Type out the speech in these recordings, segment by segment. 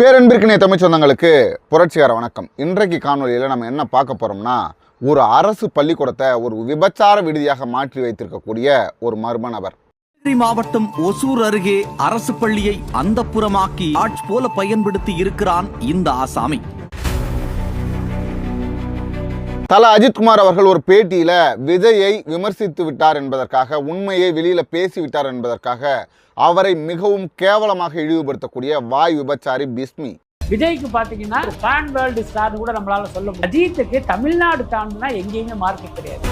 பேரன்பிற்கினை தமிழ் சொந்தங்களுக்கு புரட்சிகர வணக்கம். இன்றைக்கு காணொலியில் நம்ம என்ன பார்க்க போகிறோம்னா ஒரு அரசு பள்ளிக்கூடத்தை ஒரு விபச்சார விடுதியாக மாற்றி வைத்திருக்கக்கூடிய ஒரு மர்ம நபர். மாவட்டம் ஒசூர் அருகே அரசு பள்ளியை அந்தப்புறமாக்கி ஆட்ச் போல பயன்படுத்தி இருக்கிறான் இந்த ஆசாமி. தல அஜித்குமார் அவர்கள் ஒரு பேட்டியில விஜயை விமர்சித்து விட்டார் என்பதற்காக உண்மையை வெளியில பேசி விட்டார் என்பதற்காக அவரை மிகவும் கேவலமாக இழிவுபடுத்தக்கூடிய வாய் விபச்சாரி பிஸ்மி. விஜய்க்கு வேர்ல்டு ஸ்டார்னு கூட நம்மளால சொல்ல முடியும். அஜித்துக்கு தமிழ்நாடு தாண்டுனா எங்கேயுமே மார்க்கெட் கிடையாது.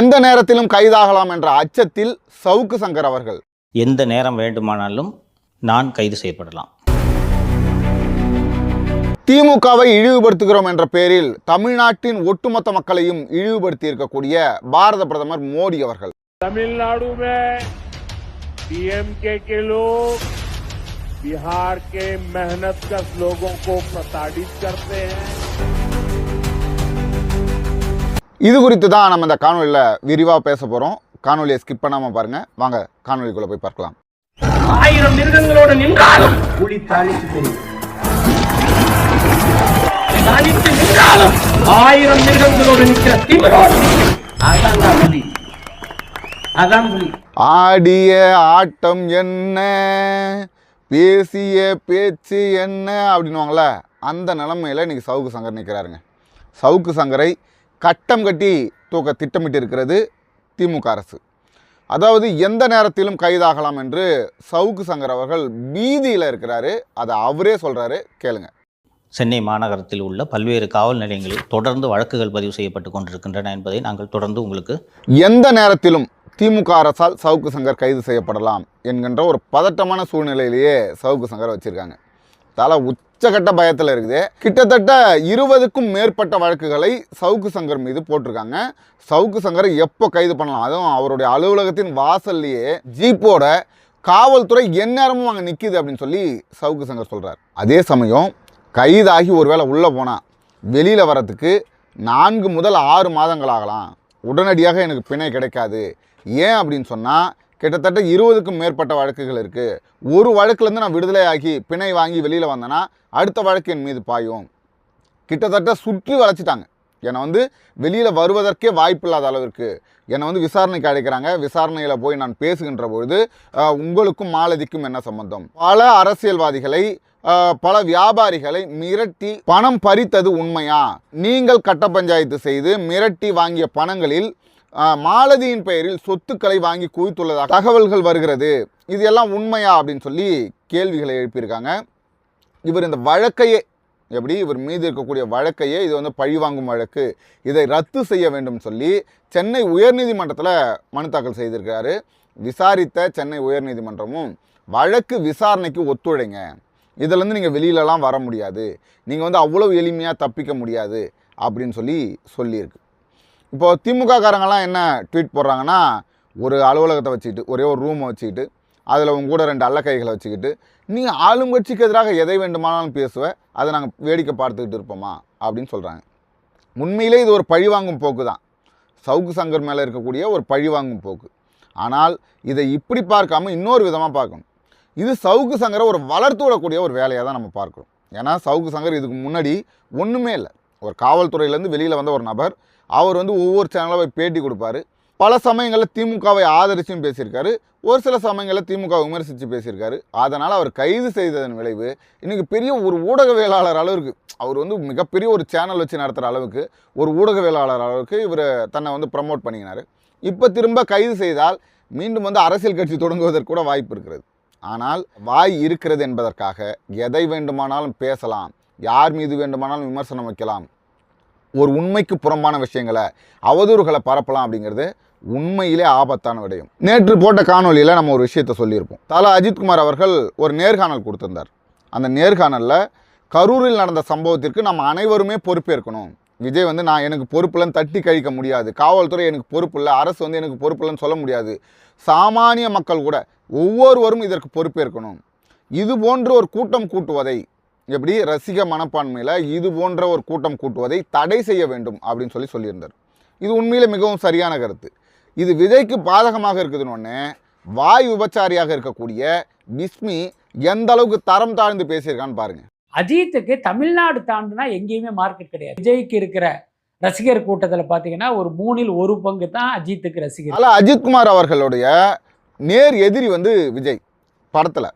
எந்த நேரத்திலும் கைதாகலாம் என்ற அச்சத்தில் சவுக்கு சங்கர் அவர்கள். எந்த நேரம் வேண்டுமானாலும் நான் கைது செய்யப்படலாம். திமுகவை இழிவுபடுத்துகிறோம் என்ற பெயரில் தமிழ்நாட்டின் ஒட்டுமொத்த மக்களையும் இழிவுபடுத்தி இருக்கக்கூடிய பாரத பிரதமர் மோடி அவர்கள் तमिलनाडु में डीएमके के लोग बिहार के मेहनत कश लोगों को प्रताड़ित करते हैं இது குறித்து தான் நம்ம இந்த காணொலியில் விரிவாக பேச போகிறோம் காணொலியை ஸ்கிப் பண்ணாமல் பாருங்கள் வாங்க காணொலிக்குள்ளே போய் பார்க்கலாம் ஆயிரம் மிருகங்களோடு நின்றாலும் புலி தாளித்து தெரியும் தாளித்து நின்றாலும் ஆயிரம் மிருகங்களோடு நிற்கிற திமிரோடு அதான் புலி. அதான் புலி. ஆடிய ஆட்டம் என்ன? பேசிய பேச்சு என்ன? அப்படின்னுவாங்கள அந்த நிலமையில் இன்றைக்கி சவுக்கு சங்கர் நிற்கிறாருங்க சவுக்கு சங்கரை கட்டம் கட்டி தூக்க திட்டமிட்டு இருக்கிறது திமுக அரசு. அதாவது எந்த நேரத்திலும் கைதாகலாம் என்று சவுக்கு சங்கர் அவர்கள் பீதியில் இருக்கிறாரு. அதை அவரே சொல்கிறாரு கேளுங்க. சென்னை மாநகரத்தில் உள்ள பல்வேறு காவல் நிலையங்களில் தொடர்ந்து வழக்குகள் பதிவு செய்யப்பட்டு கொண்டிருக்கின்றன என்பதை நாங்கள் தொடர்ந்து உங்களுக்கு எந்த நேரத்திலும் திமுக அரசால் சவுக்கு சங்கர் கைது செய்யப்படலாம் என்கின்ற ஒரு பதட்டமான சூழ்நிலையிலேயே சவுக்கு சங்கர் வச்சிருக்காங்க. தலை உச்சகட்ட பயத்தில் இருக்குது. கிட்டத்தட்ட இருபதுக்கும் மேற்பட்ட வழக்குகளை சவுக்கு சங்கர் மீது போட்டிருக்காங்க. சவுக்கு சங்கரை எப்போ கைது பண்ணலாம்? அதுவும் அவருடைய அலுவலகத்தின் வாசல்லையே ஜீப்போட காவல்துறை எந்நேரமும் அங்கே நிற்கிது அப்படின்னு சொல்லி சவுக்கு சங்கர் சொல்கிறார் அதே சமயம் கைதாகி ஒருவேளை உள்ளே போனால் வெளியில் வரத்துக்கு நான்கு முதல் ஆறு மாதங்கள் ஆகலாம் உடனடியாக எனக்கு பிணை கிடைக்காது. ஏன் அப்படின்னு சொன்னால் கிட்டத்தட்ட இருபதுக்கும் மேற்பட்ட வழக்குகள் இருக்குது ஒரு வழக்குலேருந்து நான் விடுதலை ஆகி பிணை வாங்கி வெளியில் வந்தேன்னா அடுத்த வழக்கு என் மீது பாயும். கிட்டத்தட்ட சுற்றி வளைச்சிட்டாங்க. என்னை வந்து வெளியில் வருவதற்கே வாய்ப்பில்லாத அளவிற்கு என்னை வந்து விசாரணைக்கு அழைக்கிறாங்க. விசாரணையில் போய் நான் பேசுகின்ற பொழுது உங்களுக்கும் மாலதிக்கும் என்ன சம்பந்தம்? பல அரசியல்வாதிகளை பல வியாபாரிகளை மிரட்டி பணம் பறித்தது உண்மையா? நீங்கள் கட்ட பஞ்சாயத்து செய்து மிரட்டி வாங்கிய பணங்களில் மாலதியின் பெயரில் சொத்துக்களை வாங்கி குவித்துள்ளதாக தகவல்கள் வருகிறது. இது எல்லாம் உண்மையா? அப்படின்னு சொல்லி கேள்விகளை எழுப்பியிருக்காங்க. இவர் இந்த வழக்கையே எப்படி? இவர் மீது இருக்கக்கூடிய வழக்கையே இது வந்து பழிவாங்கும் வழக்கு. இதை ரத்து செய்ய வேண்டும் சொல்லி சென்னை உயர்நீதிமன்றத்தில் மனு தாக்கல் செய்திருக்கிறாரு. விசாரித்த சென்னை உயர்நீதிமன்றமும் வழக்கு விசாரணைக்கு ஒத்துழைங்க. இதிலேருந்து நீங்கள் வெளியிலலாம் வர முடியாது. நீங்கள் வந்து அவ்வளோ எளிமையாக தப்பிக்க முடியாது அப்படின்னு சொல்லி சொல்லியிருக்கு. இப்போது திமுககாரங்கெல்லாம் என்ன ட்வீட் போடுறாங்கன்னா ஒரு அலுவலகத்தை வச்சுக்கிட்டு ஒரே ஒரு ரூமை வச்சுக்கிட்டு அதில் உங்க கூட ரெண்டு அல்லக்கைகளை வச்சுக்கிட்டு நீங்கள் ஆளுங்கட்சிக்கு எதிராக எதை வேண்டுமானாலும் பேசுவ அதை நாங்கள் வேடிக்கை பார்த்துக்கிட்டு இருப்போமா அப்படின்னு சொல்கிறாங்க உண்மையிலே இது ஒரு பழிவாங்கும் போக்கு தான். சவுக்கு சங்கர் மேலே இருக்கக்கூடிய ஒரு பழிவாங்கும் போக்கு. ஆனால் இதை இப்படி பார்க்காம இன்னொரு விதமாக பார்க்கணும். இது சவுக்கு சங்கரை ஒரு வளர்த்து விடக்கூடிய ஒரு வேலையாக தான் நம்ம பார்க்குறோம். ஏன்னா சவுக்கு சங்கர் இதுக்கு முன்னாடி ஒன்றுமே இல்லை. ஒரு காவல்துறையிலேருந்து வெளியில் வந்த ஒரு நபர். அவர் வந்து ஒவ்வொரு சேனலாக போய் பேட்டி கொடுப்பாரு. பல சமயங்களில் திமுகவை ஆதரிச்சும் பேசியிருக்காரு. ஒரு சில சமயங்களில் திமுக விமர்சித்து பேசியிருக்காரு. அதனால் அவர் கைது செய்ததன் விளைவு இன்றைக்கி பெரிய ஒரு ஊடகவியலாளர் அளவுக்கு அவர் வந்து மிகப்பெரிய ஒரு சேனல் வச்சு நடத்துகிற அளவுக்கு ஒரு ஊடகவியலாளர் அளவுக்கு இவர் தன்னை வந்து ப்ரமோட் பண்ணிக்கினார். இப்போ திரும்ப கைது செய்தால் மீண்டும் வந்து அரசியல் கட்சி தொடங்குவதற்கு கூட வாய்ப்பு இருக்கிறது. ஆனால் வாய் இருக்கிறது என்பதற்காக எதை வேண்டுமானாலும் பேசலாம் யார் மீது வேண்டுமானாலும் விமர்சனம் வைக்கலாம். ஒரு உண்மைக்கு புறம்பான விஷயங்களை அவதூறுகளை பரப்பலாம் அப்படிங்கிறது உண்மையிலே ஆபத்தான விடயம். நேற்று போட்ட காணொளியில் நம்ம ஒரு விஷயத்தை சொல்லியிருப்போம். தல அஜித்குமார் அவர்கள் ஒரு நேர்காணல் கொடுத்திருந்தார். அந்த நேர்காணலில் கரூரில் நடந்த சம்பவத்திற்கு நம்ம அனைவருமே பொறுப்பேற்கணும். விஜய் வந்து நான் எனக்கு பொறுப்புலன்னு தட்டி கழிக்க முடியாது. காவல்துறை எனக்கு பொறுப்பு இல்லை. அரசு வந்து எனக்கு பொறுப்புலன்னு சொல்ல முடியாது. சாமானிய மக்கள் கூட ஒவ்வொருவரும் இதற்கு பொறுப்பேற்கணும். இது போன்ற ஒரு கூட்டம் கூட்டுவதை எப்படி? ரசிக மனப்பான்மையில் இது போன்ற ஒரு கூட்டம் கூட்டுவதை தடை செய்ய வேண்டும் அப்படின்னு சொல்லி சொல்லியிருந்தார். இது உண்மையிலே மிகவும் சரியான கருத்து. இது விஜய்க்கு பாதகமாக இருக்குதுன்னு வாய் விபச்சாரியாக இருக்கக்கூடிய பிஸ்மி எந்த அளவுக்கு தரம் தாழ்ந்து பேசியிருக்கான்னு பாருங்க. அஜித்துக்கு தமிழ்நாடு தாண்டுனா எங்கேயுமே மார்க்கெட் கிடையாது. விஜய்க்கு இருக்கிற ரசிகர் கூட்டத்தில் பார்த்தீங்கன்னா ஒரு மூணில் ஒரு பங்கு தான் அஜித்துக்கு ரசிகர். அதனால் அஜித்குமார் அவர்களுடைய நேர் எதிரி வந்து விஜய் படத்தில்.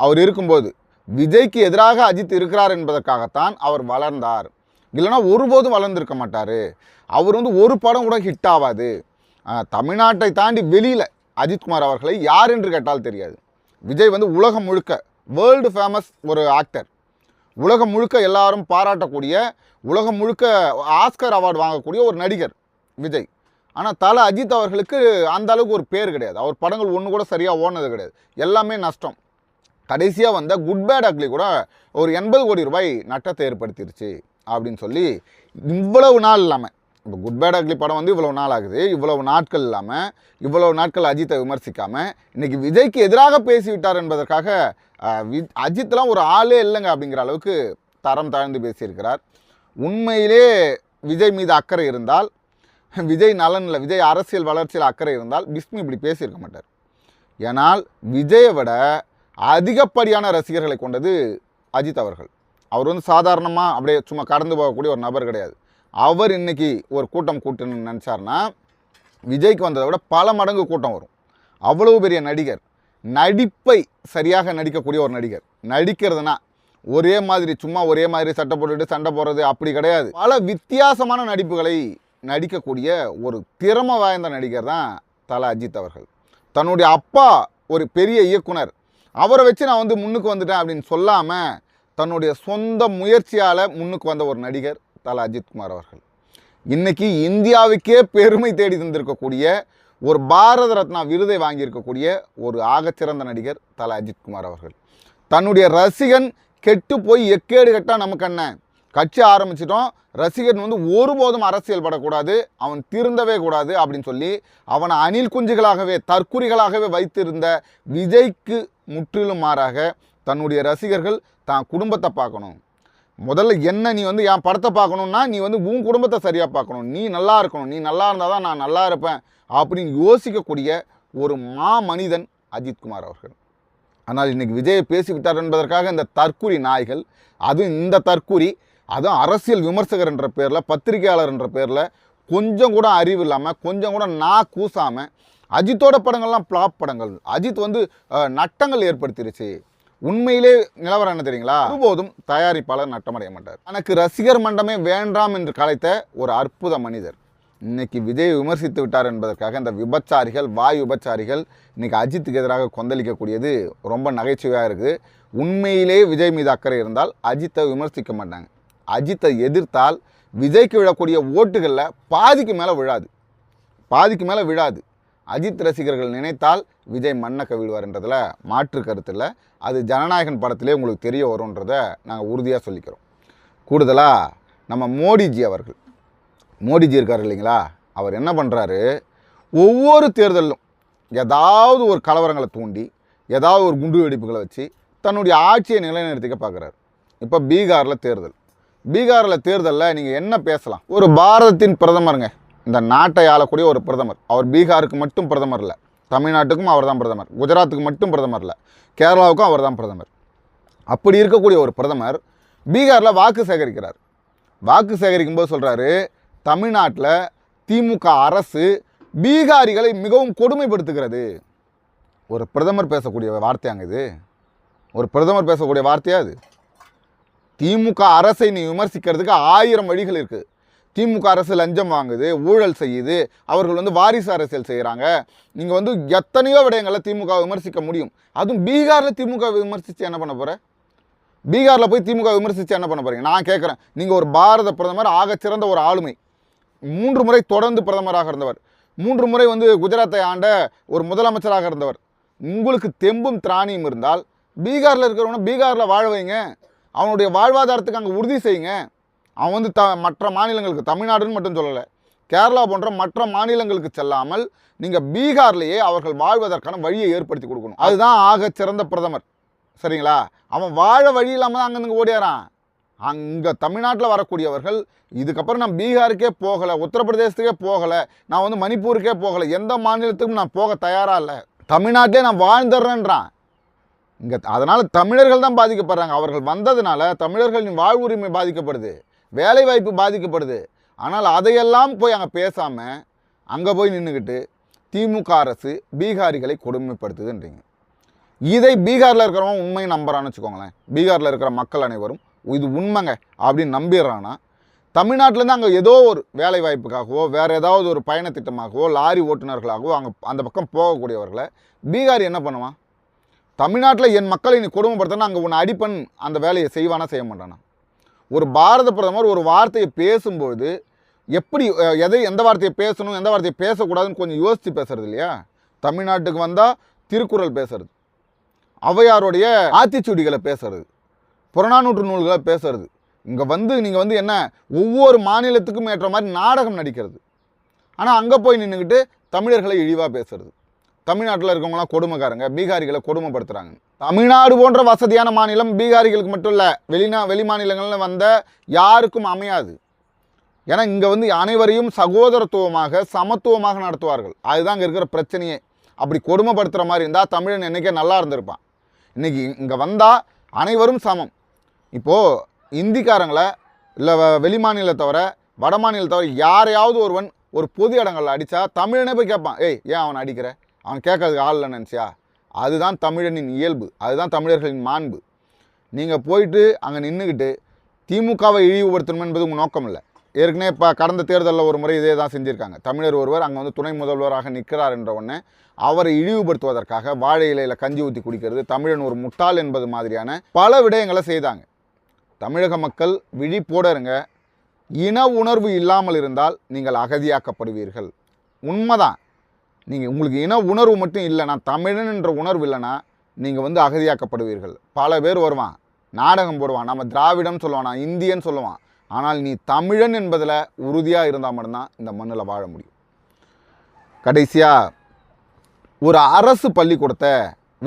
அவர் இருக்கும்போது விஜய்க்கு எதிராக அஜித் இருக்கிறார் என்பதற்காகத்தான் அவர் வளர்ந்தார். இல்லைன்னா ஒருபோதும் வளர்ந்துருக்க மாட்டார். அவர் வந்து ஒரு படம் கூட ஹிட் ஆகாது தமிழ்நாட்டை தாண்டி வெளியில் அஜித்குமார் அவர்களை யார் என்று கேட்டால் தெரியாது. விஜய் வந்து உலகம் முழுக்க வேர்ல்டு ஃபேமஸ் ஒரு ஆக்டர் உலகம் முழுக்க எல்லாரும் பாராட்டக்கூடிய உலகம் முழுக்க ஆஸ்கர் அவார்டு வாங்கக்கூடிய ஒரு நடிகர் விஜய். ஆனால் தல அஜித் அவர்களுக்கு அந்த அளவுக்கு ஒரு பேர் கிடையாது. அவர் படங்கள் ஒன்று கூட சரியாக ஓடினது கிடையாது. எல்லாமே நஷ்டம். கடைசியாக வந்த குட் பேட் அக்லி கூட ஒரு எண்பது கோடி ரூபாய் நட்டத்தை ஏற்படுத்திருச்சு அப்படின்னு சொல்லி இவ்வளவு நாள் இல்லாமல் இப்போ குட் பேட் அக்லி படம் வந்து இவ்வளவு நாள் ஆகுது. இவ்வளவு நாட்கள் இல்லாமல் இவ்வளவு நாட்கள் அஜித்தை விமர்சிக்காமல் இன்றைக்கி விஜய்க்கு எதிராக பேசிவிட்டார் என்பதற்காக வி- அஜித்லாம் ஒரு ஆளே இல்லைங்க அப்படிங்கிற அளவுக்கு தரம் தாழ்ந்து பேசியிருக்கிறார். உண்மையிலே விஜய் மீது அக்கறை இருந்தால் விஜய் நலனில் விஜய் அரசியல் வளர்ச்சியில் அக்கறை இருந்தால் பிஸ்மி இப்படி பேசியிருக்க மாட்டார். ஏனால் விஜயை விட அதிகப்படியான ரசிகர்களை கொண்டது அஜித் அவர்கள். அவர் வந்து சாதாரணமாக அப்படியே சும்மா கடந்து போகக்கூடிய ஒரு நபர் கிடையாது. அவர் இன்னைக்கு ஒரு கூட்டம் கூட்டணும்னு நினச்சார்னா விஜய்க்கு வந்ததை விட பல மடங்கு கூட்டம் வரும். அவ்வளவு பெரிய நடிகர். நடிப்பை சரியாக நடிக்கக்கூடிய ஒரு நடிகர். நடிக்கிறதுனா ஒரே மாதிரி சும்மா ஒரே மாதிரி சட்டை போட்டுட்டு சண்டை போடுறது அப்படி கிடையாது. பல வித்தியாசமான நடிப்புகளை நடிக்கக்கூடிய ஒரு திறமை வாய்ந்த நடிகர் தான் தலா அஜித் அவர்கள். தன்னுடைய அப்பா ஒரு பெரிய இயக்குனர். அவரை வச்சு நான் வந்து முன்னுக்கு வந்துட்டேன் அப்படின்னு சொல்லாமல் தன்னுடைய சொந்த முயற்சியால் முன்னுக்கு வந்த ஒரு நடிகர் தல அஜித்குமார் அவர்கள். இன்றைக்கி இந்தியாவுக்கே பெருமை தேடி தந்திருக்கக்கூடிய ஒரு பாரத ரத்னா விருதை வாங்கியிருக்கக்கூடிய ஒரு ஆகச்சிறந்த நடிகர் தல அஜித்குமார் அவர்கள். தன்னுடைய ரசிகன் கெட்டு போய் எக்கேடு கெட்டால் நமக்கு என்ன? கட்சி ஆரம்பிச்சிட்டோம். ரசிகன் வந்து ஒருபோதும் அரசியல் படக்கூடாது அவன் திருந்தவே கூடாது அப்படின்னு சொல்லி அவனை அணில் குஞ்சுகளாகவே தற்குறிகளாகவே வைத்திருந்த விஜய்க்கு முற்றிலும் மாறாக தன்னுடைய ரசிகர்கள் தான் குடும்பத்தை பார்க்கணும். முதல்ல என்ன நீ வந்து என் படத்தை பார்க்கணுன்னா நீ வந்து உன் குடும்பத்தை சரியாக பார்க்கணும். நீ நல்லா இருக்கணும். நீ நல்லா இருந்தால் தான் நான் நல்லா இருப்பேன் அப்படின்னு யோசிக்கக்கூடிய ஒரு மா மனிதன் அஜித்குமார் அவர்கள். ஆனால் இன்றைக்கி விஜயை பேசிவிட்டார் என்பதற்காக இந்த தற்குறி நாய்கள் அதுவும் இந்த தற்குறி அதுவும் அரசியல் விமர்சகர் என்ற பேரில் பத்திரிகையாளர் என்ற பேரில் கொஞ்சம் கூட அறிவு இல்லாமல் கொஞ்சம் கூட நா கூசாமல் அஜித்தோட படங்கள்லாம் ப்ளாப் படங்கள். அஜித் வந்து நட்டங்கள் ஏற்படுத்திருச்சு. உண்மையிலே நிலவரம் என்ன தெரியுங்களா? ஒருபோதும் தயாரிப்பாளர் நட்டமடைய மாட்டார். எனக்கு ரசிகர் மண்டமே வேண்டாம் என்று கலைத்த ஒரு அற்புத மனிதர். இன்னைக்கு விஜய் விமர்சித்து விட்டார் என்பதற்காக இந்த விபச்சாரிகள் வாய் விபச்சாரிகள் இன்னைக்கு அஜித்துக்கு எதிராக கொந்தளிக்கக்கூடியது ரொம்ப நகைச்சுவையாக இருக்குது உண்மையிலே விஜய் மீது அக்கறை இருந்தால் அஜித்தை விமர்சிக்க மாட்டாங்க. அஜித்தை எதிர்த்தால் விஜய்க்கு விழக்கூடிய ஓட்டுகளில் பாதிக்கு மேலே விழாது. பாதிக்கு மேலே விழாது. அஜித் ரசிகர்கள் நினைத்தால் விஜய் மண்ணை கவிழ்வார்ன்றதில் மாற்று கருத்தில் அது ஜனநாயகன் படத்திலே உங்களுக்கு தெரிய வரும்ன்றதை நாங்கள் உறுதியாக சொல்லிக்கிறோம். கூடுதலாக நம்ம மோடிஜி அவர்கள். மோடிஜி இருக்கார் இல்லைங்களா? அவர் என்ன பண்ணுறாரு ஒவ்வொரு தேர்தலிலும் ஏதாவது ஒரு கலவரங்களை தூண்டி ஏதாவது ஒரு குண்டு வெடிப்புகளை வச்சு தன்னுடைய ஆட்சியை நிலைநிறுத்திக்க பார்க்குறாரு இப்போ பீகாரில் தேர்தல். பீகாரில் தேர்தலில் நீங்கள் என்ன பேசலாம்? ஒரு பாரதத்தின் பிரதமருங்க. இந்த நாட்டை ஆளக்கூடிய ஒரு பிரதமர். அவர் பீகாருக்கு மட்டும் பிரதமர் இல்லை. தமிழ்நாட்டுக்கும் அவர் தான் பிரதமர். குஜராத்துக்கு மட்டும் பிரதமர் இல்லை. கேரளாவுக்கும் அவர் தான் பிரதமர். அப்படி இருக்கக்கூடிய ஒரு பிரதமர் பீகாரில் வாக்கு சேகரிக்கிறார். வாக்கு சேகரிக்கும் போது சொல்கிறாரு தமிழ்நாட்டில் திமுக அரசு பீகாரிகளை மிகவும் கொடுமைப்படுத்துகிறது. ஒரு பிரதமர் பேசக்கூடிய வார்த்தையாங்க இது. ஒரு பிரதமர் பேசக்கூடிய வார்த்தையா அது திமுக அரசை நீ விமர்சிக்கிறதுக்கு ஆயிரம் வழிகள் இருக்குது திமுக அரசு லஞ்சம் வாங்குது ஊழல் செய்யுது அவர்கள் வந்து வாரிசு அரசியல் செய்கிறாங்க நீங்கள் வந்து எத்தனையோ விடயங்களை திமுக விமர்சிக்க முடியும். அதுவும் பீகாரில் திமுக விமர்சித்து என்ன பண்ண போகிற பீகாரில் போய் திமுக விமர்சித்து என்ன பண்ண போகிறீங்க நான் கேட்குறேன் நீங்கள் ஒரு பாரத பிரதமர் ஆகச்சிறந்த ஒரு ஆளுமை. மூன்று முறை தொடர்ந்து பிரதமராக இருந்தவர். மூன்று முறை வந்து குஜராத்தை ஆண்ட ஒரு முதலமைச்சராக இருந்தவர். உங்களுக்கு தெம்பும் திராணியும் இருந்தால் பீகாரில் இருக்கிறவங்க பீகாரில் வாழ வைங்க. அவனுடைய வாழ்வாதாரத்துக்கு அங்கே உறுதி செய்யுங்க. அவன் வந்து த மற்ற மாநிலங்களுக்கு தமிழ்நாடுன்னு மட்டும் சொல்லலை கேரளா போன்ற மற்ற மாநிலங்களுக்கு செல்லாமல் நீங்கள் பீகார்லேயே அவர்கள் வாழ்வதற்கான வழியை ஏற்படுத்தி கொடுக்கணும். அதுதான் ஆக சிறந்த பிரதமர். சரிங்களா? அவன் வாழ வழி இல்லாமல் தான் அங்கேருந்து ஓடியாரான். அங்கே தமிழ்நாட்டில் வரக்கூடியவர்கள் இதுக்கப்புறம் நான் பீகாருக்கே போகலை உத்தரப்பிரதேசத்துக்கே போகலை நான் வந்து மணிப்பூருக்கே போகலை எந்த மாநிலத்துக்கும் நான் போக தயாராக இல்லை. தமிழ்நாட்டிலே நான் வாழ்ந்துடுறேன்றான். இங்கே அதனால் தமிழர்கள் தான் பாதிக்கப்படுறாங்க. அவர்கள் வந்ததுனால தமிழர்களின் வாழ்வுரிமை பாதிக்கப்படுது. வேலைவாய்ப்பு பாதிக்கப்படுது. ஆனால் அதையெல்லாம் போய் அங்கே பேசாமல் அங்கே போய் நின்றுக்கிட்டு திமுக அரசு பீகாரிகளை கொடுமைப்படுத்துதுன்றீங்க. இதை பீகாரில் இருக்கிறவன் உண்மையை நம்புறான்னு வச்சுக்கோங்களேன். பீகாரில் இருக்கிற மக்கள் அனைவரும் இது உண்மைங்க அப்படின்னு நம்பிடுறான்னா தமிழ்நாட்டிலேருந்து அங்கே ஏதோ ஒரு வேலை வாய்ப்புக்காகவோ வேறு ஏதாவது ஒரு பயணத்திட்டமாகவோ லாரி ஓட்டுநர்களாகவோ அங்கே அந்த பக்கம் போகக்கூடியவர்களை பீகாரி என்ன பண்ணுவான்? தமிழ்நாட்டில் என் மக்களை நீ கொடுமைப்படுத்தினா அங்கே உன்னை அடிப்பன் அந்த வேலையை செய்வானா செய்ய மாட்டானா? ஒரு பாரத பிரதமர் ஒரு வார்த்தையை பேசும்போது எப்படி எதை எந்த வார்த்தையை பேசணும் எந்த வார்த்தையை பேசக்கூடாதுன்னு கொஞ்சம் யோசித்து பேசுறது இல்லையா? தமிழ்நாட்டுக்கு வந்தால் திருக்குறள் பேசுறது. ஔவையாருடைய ஆத்திச்சூடிகளை பேசுறது. புறநானூற்று நூல்களை பேசுறது. இங்கே வந்து நீங்கள் வந்து என்ன ஒவ்வொரு மாநிலத்துக்கும் ஏற்ற மாதிரி நாடகம் நடிக்கிறது. ஆனால் அங்கே போய் நின்றுக்கிட்டு தமிழர்களை இழிவாக பேசுறது. தமிழ்நாட்டில் இருக்கவங்களாம் கொடுமைக்காரங்க பீகாரிகளை கொடுமைப்படுத்துகிறாங்க தமிழ்நாடு போன்ற வசதியான மாநிலம் பீகாரிகளுக்கு மட்டும் இல்லை வெளிநா வெளி மாநிலங்களில் வந்த யாருக்கும் அமையாது. ஏன்னா இங்கே வந்து அனைவரையும் சகோதரத்துவமாக சமத்துவமாக நடத்துவார்கள். அதுதான் இங்கே இருக்கிற பிரச்சனையே. அப்படி கொடுமைப்படுத்துகிற மாதிரி இருந்தால் தமிழன் என்றைக்கே நல்லா இருந்திருப்பான். இன்றைக்கி இங்கே வந்தால் அனைவரும் சமம். இப்போது இந்திக்காரங்களை இல்லை வெளி மாநிலத்தவர வட மாநிலத்தவர யாரையாவது ஒருவன் ஒரு பொது இடங்களில் அடித்தா தமிழனே போய் கேட்பான் ஏய் ஏன் அவனை அடிக்கிற? அவன் கேட்கறதுக்கு ஆள் இல்லை நினச்சியா? அதுதான் தமிழனின் இயல்பு அதுதான் தமிழர்களின் மாண்பு. நீங்கள் போயிட்டு அங்கே நின்றுக்கிட்டு திமுகவை இழிவுபடுத்தணும் என்பது உங்கள் நோக்கம் இல்லை. ஏற்கனவே இப்போ கடந்த தேர்தலில் ஒரு முறை இதே தான் செஞ்சுருக்காங்க. தமிழர் ஒருவர் அங்கே வந்து துணை முதல்வராக நிற்கிறார் என்ற உடனே அவரை இழிவுபடுத்துவதற்காக வாழை இலையில் கஞ்சி ஊற்றி குடிக்கிறது தமிழன் ஒரு முட்டாள் என்பது மாதிரியான பல விடயங்களை செய்தாங்க. தமிழக மக்கள் விழிப்போட இருங்க இன உணர்வு இல்லாமல் இருந்தால் நீங்கள் அகதியாக்கப்படுவீர்கள். உண்மைதான். நீங்கள் உங்களுக்கு இன உணர்வு மட்டும் இல்லைனா தமிழன் என்ற உணர்வு இல்லைன்னா நீங்கள் வந்து அகதியாக்கப்படுவீர்கள். பல பேர் வருவான் நாடகம் போடுவான் நம்ம திராவிடம் சொல்லுவான் நான் இந்தியன் சொல்லுவான். ஆனால் நீ தமிழன் என்பதில் உறுதியாக இருந்தால் மட்டும்தான் இந்த மண்ணில் வாழ முடியும். கடைசியாக ஒரு அரசு பள்ளிக்கூடத்தை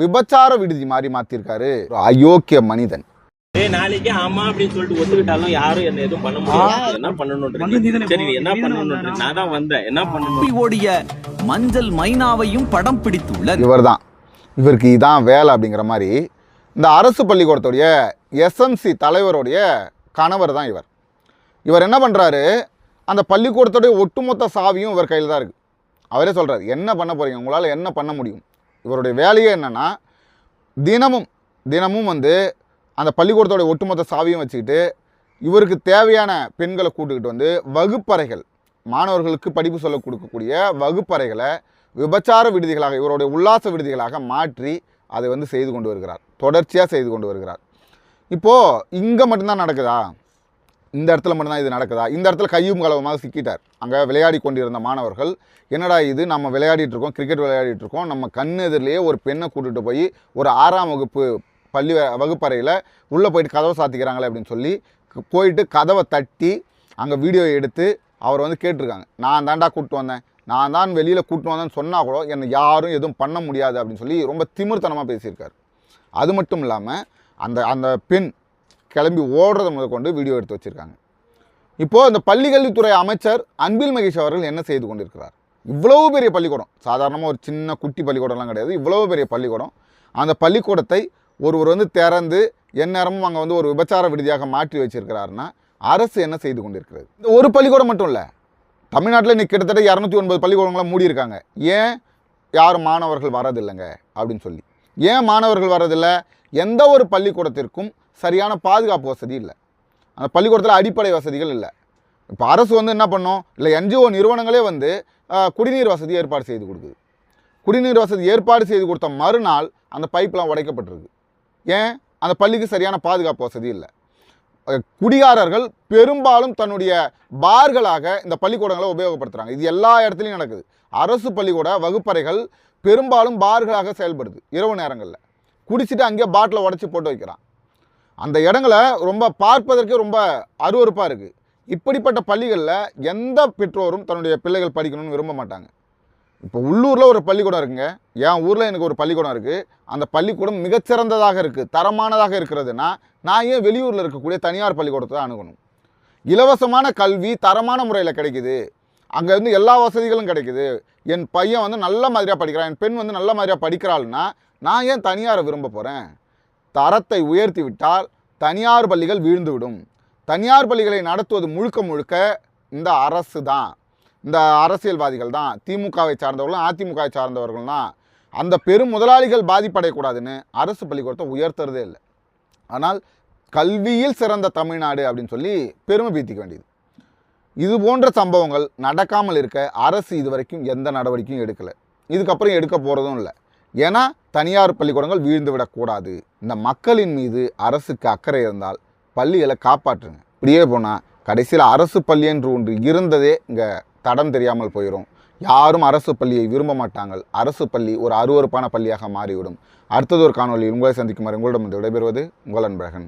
விபச்சார விடுதி மாதிரி மாற்றிருக்காரு ஒரு அயோக்கிய மனிதன். நாளைக்கு ஆமா அப்படின்னு சொல்லிட்டு ஒத்துக்கிட்டாலும் யாரும் என்ன எதுவும் பண்ண முடியாது. என்ன பண்ணணும் சரி என்ன பண்ணணும் நான் தான் வந்தேன். என்ன பண்ணணும்? ஓடிய மஞ்சள் மைனாவையும் படம் பிடித்துள்ளனர் இவர் தான் இவருக்கு இதான் வேலை அப்படிங்கிற மாதிரி இந்த அரசு பள்ளிக்கூடத்துடைய எஸ்எம்சி தலைவருடைய கணவர் தான் இவர். இவர் என்ன பண்ணுறாரு அந்த பள்ளிக்கூடத்துடைய ஒட்டுமொத்த சாவியும் இவர் கையில் தான் இருக்குது அவரே சொல்கிறார் என்ன பண்ண போகிறீங்க உங்களால் என்ன பண்ண முடியும்? இவருடைய வேலையே என்னென்னா தினமும் தினமும் வந்து அந்த பள்ளிக்கூடத்தோட ஒட்டுமொத்த சாவியும் வச்சுக்கிட்டு இவருக்கு தேவையான பெண்களை கூட்டுக்கிட்டு வந்து வகுப்பறைகள் மாணவர்களுக்கு படிப்பு சொல்ல கொடுக்கக்கூடிய வகுப்பறைகளை விபச்சார விடுதிகளாக இவருடைய உல்லாச விடுதிகளாக மாற்றி அதை வந்து செய்து கொண்டு வருகிறார். தொடர்ச்சியாக செய்து கொண்டு வருகிறார். இப்போது இங்கே மட்டும்தான் நடக்குதா? இந்த இடத்துல மட்டும்தான் இது நடக்குதா? இந்த இடத்துல கையும் கலவமாக சிக்கிட்டார். அங்கே விளையாடி கொண்டிருந்த மாணவர்கள் என்னடா இது? நம்ம விளையாடிட்டு இருக்கோம் கிரிக்கெட் விளையாடிட்டு இருக்கோம். நம்ம கண் எதிரிலேயே ஒரு பெண்ணை கூட்டிகிட்டு போய் ஒரு ஆறாம் வகுப்பு பள்ளி வகுப்பறையில் உள்ளே போயிட்டு கதவை சாத்திக்கிறாங்களே அப்படின்னு சொல்லி போயிட்டு கதவை தட்டி அங்கே வீடியோ எடுத்து அவர் வந்து கேட்டிருக்காங்க. நான் தாண்டா கூப்பிட்டு வந்தேன். நான் தான் வெளியில் கூப்பிட்டு வந்தேன்னு சொன்னால் கூட என்னை யாரும் எதுவும் பண்ண முடியாது அப்படின்னு சொல்லி ரொம்ப திமிர்த்தனமாக பேசியிருக்காரு. அது மட்டும் இல்லாமல் அந்த அந்த பெண் கிளம்பி ஓடுறதை முதற்கொண்டு வீடியோ எடுத்து வச்சுருக்காங்க. இப்போது அந்த பள்ளிக்கல்வித்துறை அமைச்சர் அன்பில் மகேஷ் அவர்கள் என்ன செய்து கொண்டிருக்கிறார்? இவ்வளவு பெரிய பள்ளிக்கூடம். சாதாரணமாக ஒரு சின்ன குட்டி பள்ளிக்கூடம்லாம் கிடையாது. இவ்வளவு பெரிய பள்ளிக்கூடம். அந்த பள்ளிக்கூடத்தை ஒருவர் வந்து திறந்து எந்நேரமும் அங்கே வந்து ஒரு விபச்சார விடுதியாக மாற்றி வச்சிருக்கிறாருன்னா அரசு என்ன செய்து கொண்டிருக்கிறது? இந்த ஒரு பள்ளிக்கூடம் மட்டும் இல்லை. தமிழ்நாட்டில் இன்னைக்கு கிட்டத்தட்ட இரநூத்தி ஒன்பது பள்ளிக்கூடங்களை மூடியிருக்காங்க ஏன் யாரும் மாணவர்கள் வரதில்லைங்க? அப்படின்னு சொல்லி. ஏன் மாணவர்கள் வரதில்லை? எந்த ஒரு பள்ளிக்கூடத்திற்கும் சரியான பாதுகாப்பு வசதி இல்லை. அந்த பள்ளிக்கூடத்தில் அடிப்படை வசதிகள் இல்லை. இப்போ அரசு வந்து என்ன பண்ணும்? இல்லை என்ஜிஓ நிறுவனங்களே வந்து குடிநீர் வசதி ஏற்பாடு செய்து கொடுக்குது. குடிநீர் வசதி ஏற்பாடு செய்து கொடுத்த மறுநாள் அந்த பைப்லாம் உடைக்கப்பட்டிருக்கு. ஏன்? அந்த பள்ளிக்கு சரியான பாதுகாப்பு வசதி இல்லை. குடிகாரர்கள் பெரும்பாலும் தன்னுடைய பார்களாக இந்த பள்ளிக்கூடங்களை உபயோகப்படுத்துகிறாங்க இது எல்லா இடத்துலையும் நடக்குது. அரசு பள்ளிக்கூட வகுப்பறைகள் பெரும்பாலும் பார்களாக செயல்படுது இரவு நேரங்களில். குடிச்சிட்டு அங்கேயே பாட்டில் உடச்சி போட்டு வைக்கிறான். அந்த இடங்களை ரொம்ப பார்ப்பதற்கே ரொம்ப அருவருப்பாக இருக்குது இப்படிப்பட்ட பள்ளிகளில் எந்த பெற்றோரும் தன்னுடைய பிள்ளைகள் படிக்கணும்னு விரும்ப மாட்டாங்க. இப்போ உள்ளூரில் ஒரு பள்ளிக்கூடம் இருக்குங்க. என் ஊரில் எனக்கு ஒரு பள்ளிக்கூடம் இருக்குது அந்த பள்ளிக்கூடம் மிகச்சிறந்ததாக இருக்குது தரமானதாக இருக்கிறதுனா நான் ஏன் வெளியூரில் இருக்கக்கூடிய தனியார் பள்ளிக்கூடத்தை தான் அணுகணும்? இலவசமான கல்வி தரமான முறையில் கிடைக்குது. அங்கே வந்து எல்லா வசதிகளும் கிடைக்குது. என் பையன் வந்து நல்ல மாதிரியாக படிக்கிறான். என் பெண் வந்து நல்ல மாதிரியாக படிக்கிறாள்னா நான் ஏன் தனியாரை விரும்ப போகிறேன் தரத்தை உயர்த்தி விட்டால் தனியார் பள்ளிகள் வீழ்ந்துவிடும். தனியார் பள்ளிகளை நடத்துவது முழுக்க முழுக்க இந்த அரசு தான். இந்த அரசியல்வாதிகள் தான். திமுகவை சார்ந்தவர்களும் அதிமுகவை சார்ந்தவர்கள் தான் அந்த பெரும் முதலாளிகள் பாதிப்படையக்கூடாதுன்னு அரசு பள்ளிக்கூடத்தை உயர்த்துறதே இல்லை. ஆனால் கல்வியில் சிறந்த தமிழ்நாடு அப்படின்னு சொல்லி பெருமை பீத்திக்க வேண்டியது. இது போன்ற சம்பவங்கள் நடக்காமல் இருக்க அரசு இதுவரைக்கும் எந்த நடவடிக்கையும் எடுக்கலை. இதுக்கப்புறம் எடுக்க போகிறதும் இல்லை. ஏன்னா தனியார் பள்ளிக்கூடங்கள் வீழ்ந்து விடக்கூடாது. இந்த மக்களின் மீது அரசுக்கு அக்கறை இருந்தால் பள்ளிகளை காப்பாற்றுங்க. இப்படியே போனால் கடைசியில் அரசு பள்ளி என்று ஒன்று இருந்ததே இங்கே தடம் தெரியாமல் போயிடும் யாரும் அரசு பள்ளியை விரும்ப மாட்டாங்கள். அரசு பள்ளி ஒரு அருவருப்பான பள்ளியாக மாறிவிடும். அடுத்தது ஒரு காணொலியில் உங்களை சந்திக்குமாறு உங்களிடம் விடைபெறுவது உங்கள் அன்பழகன்.